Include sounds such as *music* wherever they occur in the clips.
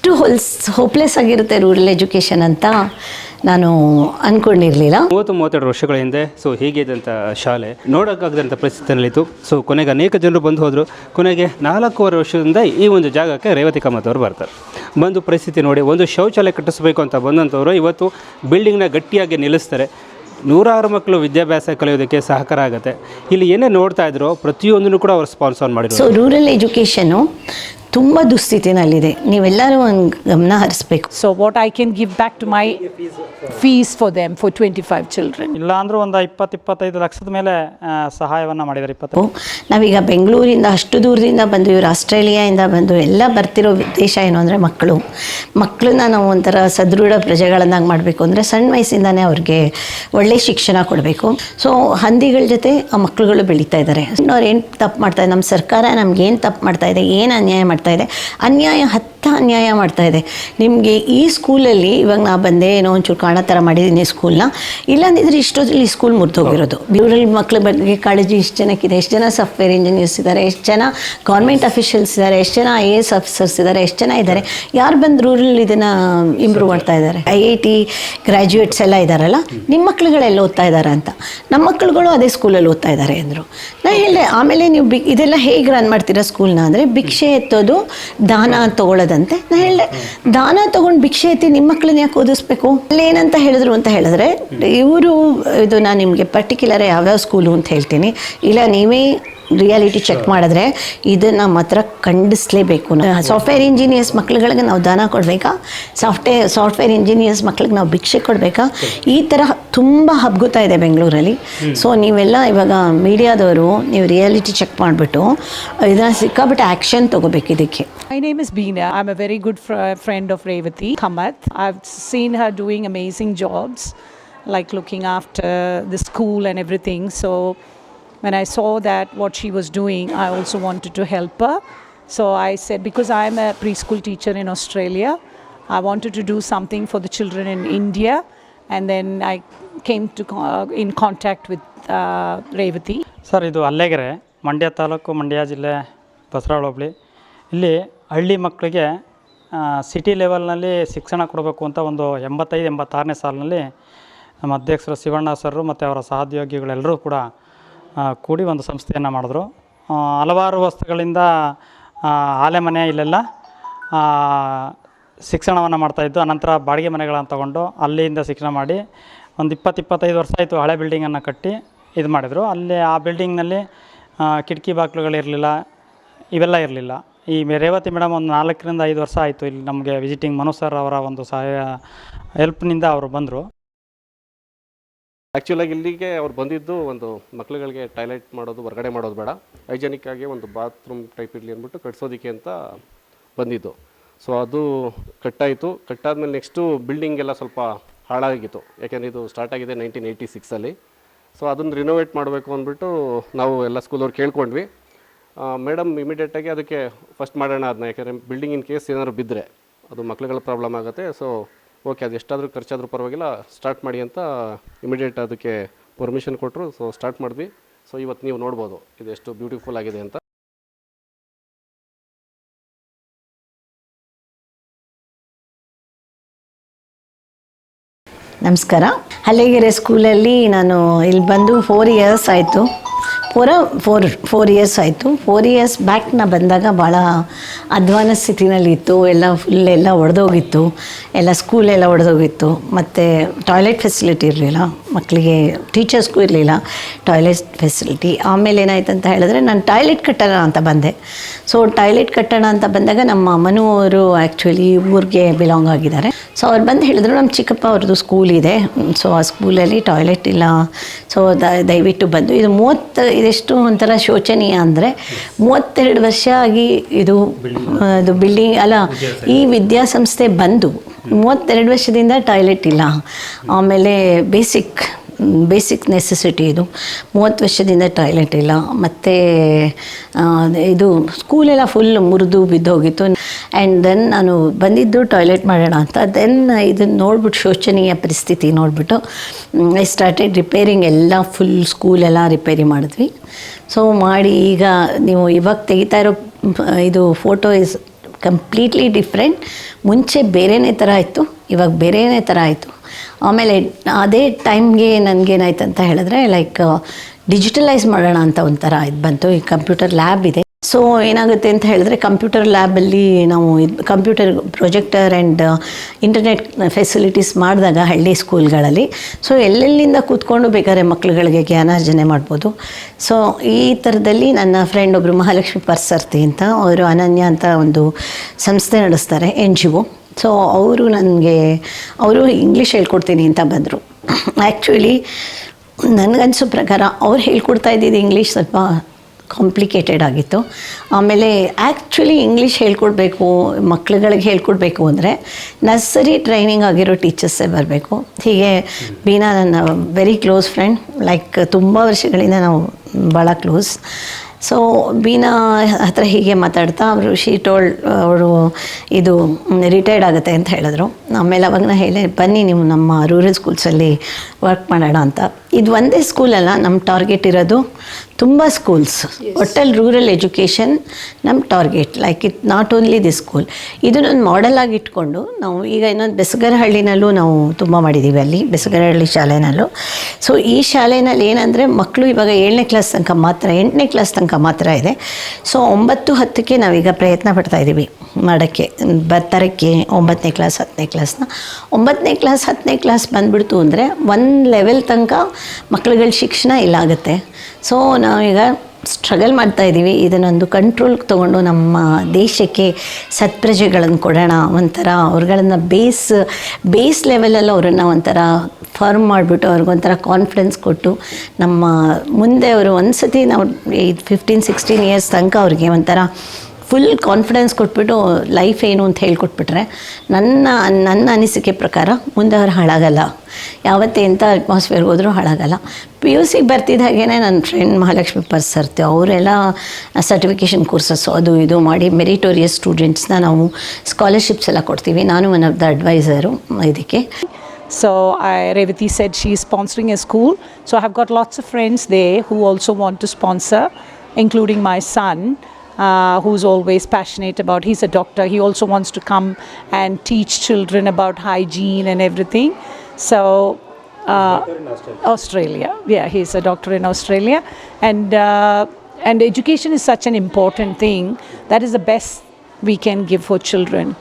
ಇಷ್ಟು ಹೊಲ್ಸ್ ಹೋಪ್ಲೆಸ್ ಆಗಿರುತ್ತೆ ರೂರಲ್ ಎಜುಕೇಷನ್ ಅಂತ ನಾನು ಅಂದ್ಕೊಂಡಿರಲಿಲ್ಲ ಮೂವತ್ತು ಮೂವತ್ತೆರಡು ವರ್ಷಗಳ ಹಿಂದೆ ಸೊ ಹೀಗಿದ್ದಂಥ ಶಾಲೆ ನೋಡೋಕ್ಕಾಗದಂಥ ಪರಿಸ್ಥಿತಿಯಲ್ಲಿತ್ತು. ಸೊ ಕೊನೆಗೆ ಅನೇಕ ಜನರು ಬಂದು ಹೋದರು. ಕೊನೆಗೆ ನಾಲ್ಕೂವರೆ ವರ್ಷದಿಂದ ಈ ಒಂದು ಜಾಗಕ್ಕೆ ರೇವತಿ ಕಾಮತ್ ಅವರು ಬರ್ತಾರೆ. ಬಂದು ಪರಿಸ್ಥಿತಿ ನೋಡಿ ಒಂದು ಶೌಚಾಲಯ ಕಟ್ಟಿಸಬೇಕು ಅಂತ ಬಂದಂಥವರು ಇವತ್ತು ಬಿಲ್ಡಿಂಗ್ನ ಗಟ್ಟಿಯಾಗಿ ನಿಲ್ಲಿಸ್ತಾರೆ. ನೂರಾರು ಮಕ್ಕಳು ವಿದ್ಯಾಭ್ಯಾಸ ಕಲಿಯೋದಕ್ಕೆ ಸಹಕಾರ ಆಗುತ್ತೆ. ಇಲ್ಲಿ ಏನೇ ನೋಡ್ತಾ ಇದ್ರು ಪ್ರತಿಯೊಂದನ್ನು ಕೂಡ ಅವರು ಸ್ಪಾನ್ಸರ್ ಮಾಡಿದ್ರು ಸೊ ರೂರಲ್ ಎಜುಕೇಷನು ತುಂಬ ದುಸ್ಥಿತಿನಲ್ಲಿದೆ. ನೀವೆಲ್ಲರೂ ಒಂದು ಗಮನ ಹರಿಸ್ಬೇಕು. What I I can back to my fees for them them for 25 children. ಇಲ್ಲ ಅಂದರೂ ಒಂದು ಇಪ್ಪತ್ತು ಇಪ್ಪತ್ತೈದು ಲಕ್ಷದ ಮೇಲೆ ಸಹಾಯವನ್ನು ಮಾಡಿದ್ದಾರೆ ಇಪ್ಪತ್ತು. ನಾವೀಗ ಬೆಂಗಳೂರಿಂದ ಅಷ್ಟು ದೂರದಿಂದ ಬಂದು ಇವರು ಆಸ್ಟ್ರೇಲಿಯಾದಿಂದ ಬಂದು ಎಲ್ಲ ಬರ್ತಿರೋ ಉದ್ದೇಶ ಏನು ಅಂದರೆ ಮಕ್ಕಳು. ಮಕ್ಕಳನ್ನ ನಾವು ಒಂಥರ ಸದೃಢ ಪ್ರಜೆಗಳನ್ನಾಗಿ ಮಾಡಬೇಕು ಅಂದರೆ ಸಣ್ಣ ವಯಸ್ಸಿಂದನೇ ಅವ್ರಿಗೆ ಒಳ್ಳೆ ಶಿಕ್ಷಣ ಕೊಡಬೇಕು. ಸೊ ಹಂದಿಗಳ ಜೊತೆ ಆ ಮಕ್ಕಳುಗಳು ಬೆಳೀತಾ ಇದ್ದಾರೆ. ಅವ್ರು ಏನು ತಪ್ಪು ಮಾಡ್ತಾ ನಮ್ಮ ಸರ್ಕಾರ ನಮ್ಗೆ ಏನು ತಪ್ಪು ಮಾಡ್ತಾ ಇದೆ ಏನು ಅನ್ಯಾಯ ಮಾಡ್ತಾ ಇದೆ. ಅನ್ಯಾಯ ಹತ್ತ ಅನ್ಯಾಯ ಮಾಡ್ತಾ ಇದೆ. ನಿಮಗೆ ಈ ಸ್ಕೂಲಲ್ಲಿ ಇವಾಗ ನಾ ಬಂದೆ, ಏನೋ ಒಂಚೂರು ಕಾಣೋ ಥರ ಮಾಡಿದ್ದೀನಿ ಸ್ಕೂಲ್ನ. ಇಲ್ಲಾಂದಿದ್ರೆ ಇಷ್ಟೊತ್ತಲ್ಲಿ ಈ ಸ್ಕೂಲ್ ಮುರಿದೋಗಿರೋದು. ರೂರಲ್ ಮಕ್ಕಳ ಬಗ್ಗೆ ಕಾಳಜಿ ಎಷ್ಟು ಜನಕ್ಕಿದೆ. ಎಷ್ಟು ಜನ ಸಾಫ್ಟ್ವೇರ್ ಇಂಜಿನಿಯರ್ಸ್ ಇದ್ದಾರೆ ಎಷ್ಟು ಜನ ಗೌರ್ಮೆಂಟ್ ಅಫಿಷಿಯಲ್ಸ್ ಇದ್ದಾರೆ ಎಷ್ಟು ಜನ ಐ ಎ ಎಸ್ ಆಫೀಸರ್ಸ್ ಇದ್ದಾರೆ ಎಷ್ಟು ಜನ ಇದ್ದಾರೆ ಯಾರು ಬಂದು ರೂರಲ್ ಇದನ್ನು ಇಂಪ್ರೂವ್ ಮಾಡ್ತಾ ಇದ್ದಾರೆ ಐ ಐ ಟಿ ಗ್ರ್ಯಾಜುಯೇಟ್ಸ್ ಎಲ್ಲ ಇದ್ದಾರಲ್ಲ ನಿಮ್ಮ ಮಕ್ಳುಗಳೆಲ್ಲ ಓದ್ತಾ ಇದ್ದಾರೆ ಅಂತ. ನಮ್ಮ ಮಕ್ಕಳುಗಳು ಅದೇ ಸ್ಕೂಲಲ್ಲಿ ಓದ್ತಾ ಇದ್ದಾರೆ ಅಂದರು. ನಾನು ಹೇಳಿದೆ, ಆಮೇಲೆ ನೀವು ಬಿ ಇದೆಲ್ಲ ಹೇಗೆ ರನ್ ಮಾಡ್ತೀರಾ ಸ್ಕೂಲ್ನ ಅಂದರೆ, ಭಿಕ್ಷೆ ಎತ್ತೋದು, ದಾನ ತೊಗೊಳ್ಳೋದಂತೆ ನಾನು ಹೇಳಿದೆ, ದಾನ ತಗೊಂಡು ಭಿಕ್ಷೆ ಐತಿ ನಿಮ್ಮ ಮಕ್ಕಳನ್ನ ಯಾಕೆ ಓದಿಸ್ಬೇಕು? ಅಲ್ಲಿ ಏನಂತ ಹೇಳಿದ್ರು ಅಂತ ಹೇಳಿದ್ರೆ, ಇವರು, ಇದು ನಾನು ನಿಮಗೆ ಪರ್ಟಿಕ್ಯುಲರ್ ಯಾವ್ಯಾವ ಸ್ಕೂಲು ಅಂತ ಹೇಳ್ತೀನಿ. ಇಲ್ಲ, ನೀವೇ ರಿಯಾಲಿಟಿ ಚೆಕ್ ಮಾಡಿದ್ರೆ ಇದನ್ನು ಮಾತ್ರ ಖಂಡಿಸ್ಲೇಬೇಕು ಸಾಫ್ಟ್ವೇರ್ ಇಂಜಿನಿಯರ್ಸ್ ಮಕ್ಳುಗಳಿಗೆ ನಾವು ದಾನ ಕೊಡಬೇಕಾ? ಸಾಫ್ಟ್ವೇರ್ ಸಾಫ್ಟ್ವೇರ್ ಇಂಜಿನಿಯರ್ಸ್ ಮಕ್ಳಿಗೆ ನಾವು ಭಿಕ್ಷೆ ಕೊಡಬೇಕಾ? ಈ ಥರ ತುಂಬ ಹಬ್ಗುತ್ತಾ ಇದೆ ಬೆಂಗಳೂರಲ್ಲಿ. ಸೊ ನೀವೆಲ್ಲ ಇವಾಗ ಮೀಡಿಯಾದವರು ನೀವು ರಿಯಾಲಿಟಿ ಚೆಕ್ ಮಾಡಿಬಿಟ್ಟು ಇದನ್ನು ಸಿಕ್ಕಾಬಿಟ್ಟು ಆ್ಯಕ್ಷನ್ ತೊಗೋಬೇಕು ಇದಕ್ಕೆ. My name is Beena. I'm a very good fr- friend of Revati Kamath. I've seen her doing amazing jobs, like looking after the school and everything. So when I saw that what she was doing, I also wanted to help her. So I said, because I'm a preschool teacher in Australia, I wanted to do something for the children in India. And then I came to uh, in contact with uh, Revati. Sir ಇದು ಅಲ್ಲೆಗೆರೆ ಮಂಡ್ಯ ತಾಲೂಕು ಮಂಡ್ಯ ಜಿಲ್ಲೆ ಬಸರಾಳ ಹೋಬಳಿ ಇಲ್ಲಿ ಹಳ್ಳಿ ಮಕ್ಕಳಿಗೆ city ಲೆವೆಲ್ನಲ್ಲಿ ಶಿಕ್ಷಣ ಕೊಡಬೇಕು ಅಂತ ಒಂದು ಎಂಬತ್ತೈದು ಎಂಬತ್ತಾರನೇ ಸಾಲಿನಲ್ಲಿ ನಮ್ಮ ಅಧ್ಯಕ್ಷರು ಶಿವಣ್ಣ ಸರು ಮತ್ತು ಅವರ ಸಹೋದ್ಯೋಗಿಗಳೆಲ್ಲರೂ ಕೂಡ ಕೂಡಿ ಒಂದು ಸಂಸ್ಥೆಯನ್ನು ಮಾಡಿದ್ರು. ಹಲವಾರು ವಸ್ತುಗಳಿಂದ ಆಲೆ ಮನೆ ಇಲ್ಲೆಲ್ಲ ಶಿಕ್ಷಣವನ್ನು ಮಾಡ್ತಾಯಿದ್ದು ಅನಂತರ ಬಾಡಿಗೆ ಮನೆಗಳನ್ನು ತಗೊಂಡು ಅಲ್ಲಿಂದ ಶಿಕ್ಷಣ ಮಾಡಿ ಒಂದು ಇಪ್ಪತ್ತು ಇಪ್ಪತ್ತೈದು ವರ್ಷ ಆಯಿತು ಹಳೆ ಬಿಲ್ಡಿಂಗನ್ನು ಕಟ್ಟಿ ಇದು ಮಾಡಿದರು. ಅಲ್ಲಿ ಆ ಬಿಲ್ಡಿಂಗ್ನಲ್ಲಿ ಕಿಟಕಿ ಬಾಗಿಲುಗಳಿರಲಿಲ್ಲ ಇವೆಲ್ಲ ಇರಲಿಲ್ಲ. ಈ ರೇವತಿ ಮೇಡಮ್ ಒಂದು ನಾಲ್ಕರಿಂದ ಐದು ವರ್ಷ ಆಯಿತು ಇಲ್ಲಿ ನಮಗೆ ವಿಸಿಟಿಂಗ್ ಮನು ಸರ್ ಅವರ ಒಂದು ಸಹಾಯ ಹೆಲ್ಪ್ನಿಂದ ಅವರು ಬಂದರು. ಆ್ಯಕ್ಚುಲಾಗಿ ಇಲ್ಲಿಗೆ ಅವ್ರು ಬಂದಿದ್ದು ಒಂದು ಮಕ್ಳುಗಳಿಗೆ ಟಾಯ್ಲೆಟ್ ಮಾಡೋದು, ಹೊರಗಡೆ ಮಾಡೋದು ಬೇಡ. ಹೈಜೆನಿಕ್ ಆಗಿ ಒಂದು ಬಾತ್ರೂಮ್ ಟೈಪ್ ಇರಲಿ ಅಂದ್ಬಿಟ್ಟು ಕಟ್ಸೋದಕ್ಕೆ ಅಂತ ಬಂದಿದ್ದು. ಸೊ ಅದು ಕಟ್ಟಾಯಿತು. ಕಟ್ಟಾದ್ಮೇಲೆ ನೆಕ್ಸ್ಟು ಬಿಲ್ಡಿಂಗ್ ಎಲ್ಲ ಸ್ವಲ್ಪ ಹಾಳಾಗಿತ್ತು. ಯಾಕೆಂದರೆ ಇದು ಸ್ಟಾರ್ಟ್ ಆಗಿದೆ ನೈನ್ಟೀನ್ ಏಯ್ಟಿ ಸಿಕ್ಸಲ್ಲಿ ಸೊ ಅದನ್ನು ರಿನೋವೇಟ್ ಮಾಡಬೇಕು ಅಂದ್ಬಿಟ್ಟು ನಾವು ಎಲ್ಲ ಸ್ಕೂಲವ್ರು ಕೇಳ್ಕೊಂಡ್ವಿ. ಮೇಡಮ್ ಇಮಿಡಿಯೇಟಾಗಿ ಅದಕ್ಕೆ ಫಸ್ಟ್ ಮಾಡೋಣ ಅದನ್ನ ಯಾಕೆಂದರೆ ಬಿಲ್ಡಿಂಗ್ ಇನ್ ಕೇಸ್ ಏನಾದ್ರು ಬಿದ್ದರೆ ಅದು ಮಕ್ಳುಗಳ ಪ್ರಾಬ್ಲಮ್ ಆಗುತ್ತೆ. ಸೊ ಓಕೆ, ಅದು ಎಷ್ಟಾದರೂ ಖರ್ಚಾದರೂ ಪರವಾಗಿಲ್ಲ ಸ್ಟಾರ್ಟ್ ಮಾಡಿ ಅಂತ ಇಮಿಡಿಯೇಟ್ ಅದಕ್ಕೆ ಪರ್ಮಿಷನ್ ಕೊಟ್ಟರು ಸೊ ಸ್ಟಾರ್ಟ್ ಮಾಡಿದ್ವಿ. ಸೊ ಇವತ್ತು ನೀವು ನೋಡ್ಬೋದು ಇದು ಎಷ್ಟು ಬ್ಯೂಟಿಫುಲ್ ಆಗಿದೆ ಅಂತ. ನಮಸ್ಕಾರ. ಹಳ್ಳಿಗೆರೆ ಸ್ಕೂಲಲ್ಲಿ ನಾನು ಇಲ್ಲಿ ಬಂದು ಫೋರ್ ಇಯರ್ಸ್ ಆಯಿತು. ಪೂರ ಫೋರ್ ಫೋರ್ ಇಯರ್ಸ್ ಆಯಿತು. ಫೋರ್ ಇಯರ್ಸ್ ಬ್ಯಾಕ್ ನಾ ಬಂದಾಗ ಭಾಳ ಅಧ್ವಾನ ಸ್ಥಿತಿನಲ್ಲಿ ಇತ್ತು ಎಲ್ಲ ಫುಲ್ ಎಲ್ಲ ಒಡೆದೋಗಿತ್ತು. ಎಲ್ಲ ಸ್ಕೂಲೆಲ್ಲ ಒಡೆದೋಗಿತ್ತು. ಮತ್ತು ಟಾಯ್ಲೆಟ್ ಫೆಸಿಲಿಟಿ ಇರಲಿಲ್ಲ. ಮಕ್ಕಳಿಗೆ ಟೀಚರ್ಸ್ಗೂ ಇರಲಿಲ್ಲ. ಟಾಯ್ಲೆಟ್ ಫೆಸಿಲಿಟಿ ಆಮೇಲೆ ಏನಾಯ್ತು ಅಂತ ಹೇಳಿದ್ರೆ ನಾನು ಟಾಯ್ಲೆಟ್ ಕಟ್ಟೋಣ ಅಂತ ಬಂದೆ. ಸೊ ಟಾಯ್ಲೆಟ್ ಕಟ್ಟೋಣ ಅಂತ ಬಂದಾಗ ನಮ್ಮ ಮನು ಅವರು ಆ್ಯಕ್ಚುಲಿ ಊರಿಗೆ ಬಿಲಾಂಗ್ ಆಗಿದ್ದಾರೆ. ಸೊ ಅವ್ರು ಬಂದು ಹೇಳಿದ್ರು ನಮ್ಮ ಚಿಕ್ಕಪ್ಪ ಅವ್ರದ್ದು ಸ್ಕೂಲ್ ಇದೆ. ಸೊ ಆ ಸ್ಕೂಲಲ್ಲಿ ಟಾಯ್ಲೆಟ್ ಇಲ್ಲ. ಸೊ ದಯವಿಟ್ಟು ಬಂದು. ಇದು ಮೂವತ್ತು ಇದೆಷ್ಟು ಒಂಥರ ಶೋಚನೀಯ ಅಂದರೆ ಮೂವತ್ತೆರಡು ವರ್ಷ ಆಗಿ ಇದು ಅದು ಇದು ಬಿಲ್ಡಿಂಗ್ ಅಲ್ಲ ಈ ವಿದ್ಯಾಸಂಸ್ಥೆ ಬಂದು ಮೂವತ್ತೆರಡು ವರ್ಷದಿಂದ ಟಾಯ್ಲೆಟ್ ಇಲ್ಲ. ಆಮೇಲೆ ಬೇಸಿಕ್ ಬೇಸಿಕ್ ನೆಸೆಸಿಟಿ ಇದು. ಮೂವತ್ತು ವರ್ಷದಿಂದ ಟಾಯ್ಲೆಟ್ ಇಲ್ಲ. ಮತ್ತು ಇದು ಸ್ಕೂಲೆಲ್ಲ ಫುಲ್ ಮುರಿದು ಬಿದ್ದೋಗಿತ್ತು. ಆ್ಯಂಡ್ ದೆನ್ ನಾನು ಬಂದಿದ್ದು ಟಾಯ್ಲೆಟ್ ಮಾಡೋಣ ಅಂತ. ದೆನ್ ಇದನ್ನು ನೋಡ್ಬಿಟ್ಟು ಶೋಚನೀಯ ಪರಿಸ್ಥಿತಿ ನೋಡಿಬಿಟ್ಟು ಐ ಸ್ಟಾರ್ಟೆಡ್ ರಿಪೇರಿಂಗ್ ಎಲ್ಲ ಫುಲ್ ಸ್ಕೂಲೆಲ್ಲ ರಿಪೇರಿ ಮಾಡಿದ್ವಿ. ಸೊ ಮಾಡಿ ಈಗ ನೀವು ಇವಾಗ ತೆಗಿತಾ ಇರೋ ಇದು ಫೋಟೋ ಇಸ್ ಕಂಪ್ಲೀಟ್ಲಿ ಡಿಫ್ರೆಂಟ್ ಮುಂಚೆ ಬೇರೆನೇ ಥರ ಇತ್ತು, ಇವಾಗ ಬೇರೆಯೇ ಥರ ಆಯಿತು. ಆಮೇಲೆ ಅದೇ ಟೈಮ್ಗೆ ನನಗೇನಾಯ್ತು ಅಂತ ಹೇಳಿದ್ರೆ ಲೈಕ್ ಡಿಜಿಟಲೈಸ್ ಮಾಡೋಣ ಅಂತ ಒಂಥರ ಇದು ಬಂತು. ಈ ಕಂಪ್ಯೂಟರ್ ಲ್ಯಾಬ್ ಇದೆ. ಸೊ ಏನಾಗುತ್ತೆ ಅಂತ ಹೇಳಿದ್ರೆ ಕಂಪ್ಯೂಟರ್ ಲ್ಯಾಬಲ್ಲಿ ನಾವು ಇದು computer projector and internet facilities ಮಾಡಿದಾಗ ಹಳ್ಳಿ ಸ್ಕೂಲ್ಗಳಲ್ಲಿ ಸೊ ಎಲ್ಲೆಲ್ಲಿಂದ ಕೂತ್ಕೊಂಡು ಬೇಕಾದ್ರೆ ಮಕ್ಕಳುಗಳಿಗೆ ಜ್ಞಾನಾರ್ಜನೆ ಮಾಡ್ಬೋದು. ಸೊ ಈ ಥರದಲ್ಲಿ ನನ್ನ ಫ್ರೆಂಡ್ ಒಬ್ಬರು ಮಹಾಲಕ್ಷ್ಮಿ ಪರ್ಸರ್ತಿ ಅಂತ, ಅವರು ಅನನ್ಯ ಅಂತ ಒಂದು ಸಂಸ್ಥೆ ನಡೆಸ್ತಾರೆ, ಎನ್ ಜಿ ಒ. ಸೊ ಅವರು ನನಗೆ, ಅವರು ಇಂಗ್ಲೀಷ್ ಹೇಳ್ಕೊಡ್ತೀನಿ ಅಂತ ಬಂದರು. ಆ್ಯಕ್ಚುಲಿ *coughs* ನನಗನ್ಸೋ ಪ್ರಕಾರ ಅವ್ರು ಹೇಳ್ಕೊಡ್ತಾ ಇದ್ದಿದ್ದು ಇಂಗ್ಲೀಷ್ ಸ್ವಲ್ಪ ಕಾಂಪ್ಲಿಕೇಟೆಡ್ ಆಗಿತ್ತು. ಆಮೇಲೆ ಆ್ಯಕ್ಚುಲಿ ಇಂಗ್ಲೀಷ್ ಹೇಳ್ಕೊಡ್ಬೇಕು, ಮಕ್ಳುಗಳಿಗೆ ಹೇಳ್ಕೊಡ್ಬೇಕು ಅಂದರೆ ನರ್ಸರಿ ಟ್ರೈನಿಂಗ್ ಆಗಿರೋ ಟೀಚರ್ಸೇ ಬರಬೇಕು. ಹೀಗೆ ಬೀನಾ ನನ್ನ ವೆರಿ ಕ್ಲೋಸ್ ಫ್ರೆಂಡ್ ಲೈಕ್ ತುಂಬ ವರ್ಷಗಳಿಂದ ನಾವು ಭಾಳ ಕ್ಲೋಸ್ ಸೊ ಬೀನಾ ಹತ್ರ ಹೀಗೆ ಮಾತಾಡ್ತಾ ಅವರು ಶೀ ಟೋಲ್ಡ್ ಅವರು ಇದು ರಿಟೈರ್ಡ್ ಆಗುತ್ತೆ ಅಂತ ಹೇಳಿದ್ರು. ಆಮೇಲೆ ಅವಾಗ ನಾನು ಹೇಳಿ ಬನ್ನಿ ನೀವು ನಮ್ಮ ರೂರಲ್ ಸ್ಕೂಲ್ಸಲ್ಲಿ ವರ್ಕ್ ಮಾಡೋಣ ಅಂತ. ಇದು ಒಂದೇ ಸ್ಕೂಲಲ್ಲ ನಮ್ಮ ಟಾರ್ಗೆಟ್ ಇರೋದು ತುಂಬ ಸ್ಕೂಲ್ಸ್ ಒಟ್ಟಲ್ಲಿ ರೂರಲ್ ಎಜುಕೇಷನ್ ನಮ್ಮ target like it not only the school ಇದನ್ನೊಂದು ಮಾಡೆಲ್ ಆಗಿ ಇಟ್ಕೊಂಡು ನಾವು ಈಗ ಇನ್ನೊಂದು ಬೆಸಗರಹಳ್ಳಿನಲ್ಲೂ ನಾವು ತುಂಬ ಮಾಡಿದ್ದೀವಿ ಅಲ್ಲಿ ಬೆಸಗರಹಳ್ಳಿ ಶಾಲೆನಲ್ಲೂ. ಸೊ ಈ ಶಾಲೆನಲ್ಲಿ ಏನಂದರೆ ಮಕ್ಕಳು ಇವಾಗ ಏಳನೇ ಕ್ಲಾಸ್ ತನಕ ಮಾತ್ರ ಎಂಟನೇ ಕ್ಲಾಸ್ ತನಕ ಮಾತ್ರ ಇದೆ. ಸೊ ಒಂಬತ್ತು ಹತ್ತಕ್ಕೆ ನಾವೀಗ ಪ್ರಯತ್ನ ಪಡ್ತಾ ಇದ್ದೀವಿ ಮಾಡೋಕ್ಕೆ ಬರ್ತಾರಕ್ಕೆ ಒಂಬತ್ತನೇ ಕ್ಲಾಸ್ ಹತ್ತನೇ ಕ್ಲಾಸ್ನ ಒಂಬತ್ತನೇ ಕ್ಲಾಸ್ ಹತ್ತನೇ ಕ್ಲಾಸ್ ಬಂದ್ಬಿಡ್ತು ಅಂದರೆ ಒಂದು ಲೆವೆಲ್ ತನಕ ಮಕ್ಳುಗಳ ಶಿಕ್ಷಣ ಇಲ್ಲ ಆಗುತ್ತೆ. ಸೊ ನಾವೀಗ ಸ್ಟ್ರಗಲ್ ಮಾಡ್ತಾ ಇದ್ದೀವಿ ಇದನ್ನೊಂದು ಕಂಟ್ರೋಲ್ಗೆ ತೊಗೊಂಡು ನಮ್ಮ ದೇಶಕ್ಕೆ ಸತ್ಪ್ರಜೆಗಳನ್ನು ಕೊಡೋಣ. ಒಂಥರ ಅವ್ರುಗಳನ್ನು ಬೇಸ್ ಬೇಸ್ ಲೆವೆಲಲ್ಲಿ ಅವರನ್ನು ಒಂಥರ ಫರ್ಮ್ ಮಾಡಿಬಿಟ್ಟು ಅವ್ರಿಗೊಂಥರ ಕಾನ್ಫಿಡೆನ್ಸ್ ಕೊಟ್ಟು ನಮ್ಮ ಮುಂದೆ ಅವರು ಒಂದು ಸತಿ ನಾವು ಫಿಫ್ಟೀನ್ ಸಿಕ್ಸ್ಟೀನ್ ಇಯರ್ಸ್ ತನಕ ಅವ್ರಿಗೆ ಒಂಥರ ಫುಲ್ ಕಾನ್ಫಿಡೆನ್ಸ್ ಕೊಟ್ಬಿಟ್ಟು ಲೈಫ್ ಏನು ಅಂತ ಹೇಳ್ಕೊಟ್ಬಿಟ್ರೆ ನನ್ನ ನನ್ನ ಅನಿಸಿಕೆ ಪ್ರಕಾರ ಮುಂದೆ ಅವ್ರು ಹಾಳಾಗಲ್ಲ. ಯಾವತ್ತೇ ಎಂಥ ಅಟ್ಮಾಸ್ಫಿಯರ್ಗೆ ಹೋದರೂ ಹಾಳಾಗಲ್ಲ. ಪಿ ಯು ಸಿಗೆ ಬರ್ತಿದ್ದ ಹಾಗೇ ನನ್ನ ಫ್ರೆಂಡ್ ಮಹಾಲಕ್ಷ್ಮಿ ಪರ್ಸರ್ತೆ ಅವರೆಲ್ಲ ಸರ್ಟಿಫಿಕೇಷನ್ ಕೋರ್ಸಸ್ಸು ಅದು ಇದು ಮಾಡಿ ಮೆರಿಟೋರಿಯಸ್ ಸ್ಟೂಡೆಂಟ್ಸ್ನ ನಾವು ಸ್ಕಾಲರ್ಶಿಪ್ಸ್ ಎಲ್ಲ ಕೊಡ್ತೀವಿ. ನಾನು ಒನ್ ಆಫ್ ದ ಅಡ್ವೈಸರು ಇದಕ್ಕೆ. So I, Revati said she's sponsoring a school. So I have got lots of friends there who also want to sponsor, including my son, uh, who's always passionate about. He's a doctor. He also wants to come and teach children about hygiene and everything. So. Uh, Australia, yeah, he's a doctor in Australia, and uh, and education is such an important thing. That is the best we can give for children.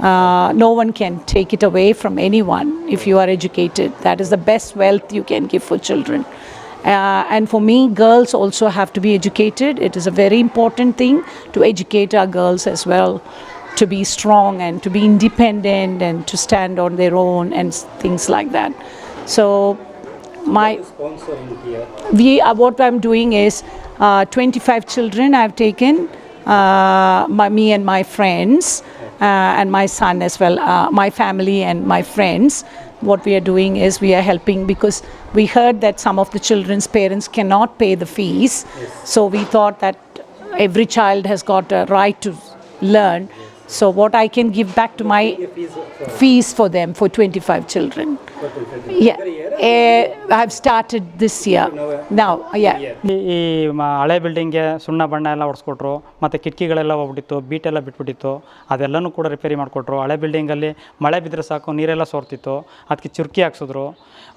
Uh, no one can take it away from anyone if you are educated. That is the best wealth you can give for children. Uh, and for me, girls also have to be educated. It is a very important thing to educate our girls as well, to be strong and to be independent and to stand on their own and things like that. So, my we uh, what I'm doing is uh, 25 children I've taken, uh, my, me and my friends, uh, and my son as well, uh, my family and my friends. What we are doing is we are helping because we heard that some of the children's parents cannot pay the fees. So we thought that every child has got a right to learn. So what I can give back to my fees for them for 25 children. Yeah, uh, I've started this year. Now, yeah. ಈ ಈ ಮ- ಹಳೆ ಬಿಲ್ಡಿಂಗ್ಗೆ ಸುಣ್ಣ ಬಣ್ಣ ಎಲ್ಲ ಹೊಡ್ಸ್ಕೊಟ್ರು ಮತ್ತು ಕಿಟಕಿಗಳೆಲ್ಲ ಹೋಗ್ಬಿಟ್ಟಿತ್ತು ಬೀಟೆಲ್ಲ ಬಿಟ್ಬಿಟ್ಟಿತ್ತು ಅದೆಲ್ಲನೂ ಕೂಡ repair ಮಾಡಿಕೊಟ್ರು ಹಳೆ ಬಿಲ್ಡಿಂಗಲ್ಲಿ ಮಳೆ ಬಿದ್ದರೆ ಸಾಕು ನೀರೆಲ್ಲ ಸೋರ್ತಿತ್ತು ಅದಕ್ಕೆ ಚುರ್ಕಿ ಹಾಕ್ಸಿದ್ರು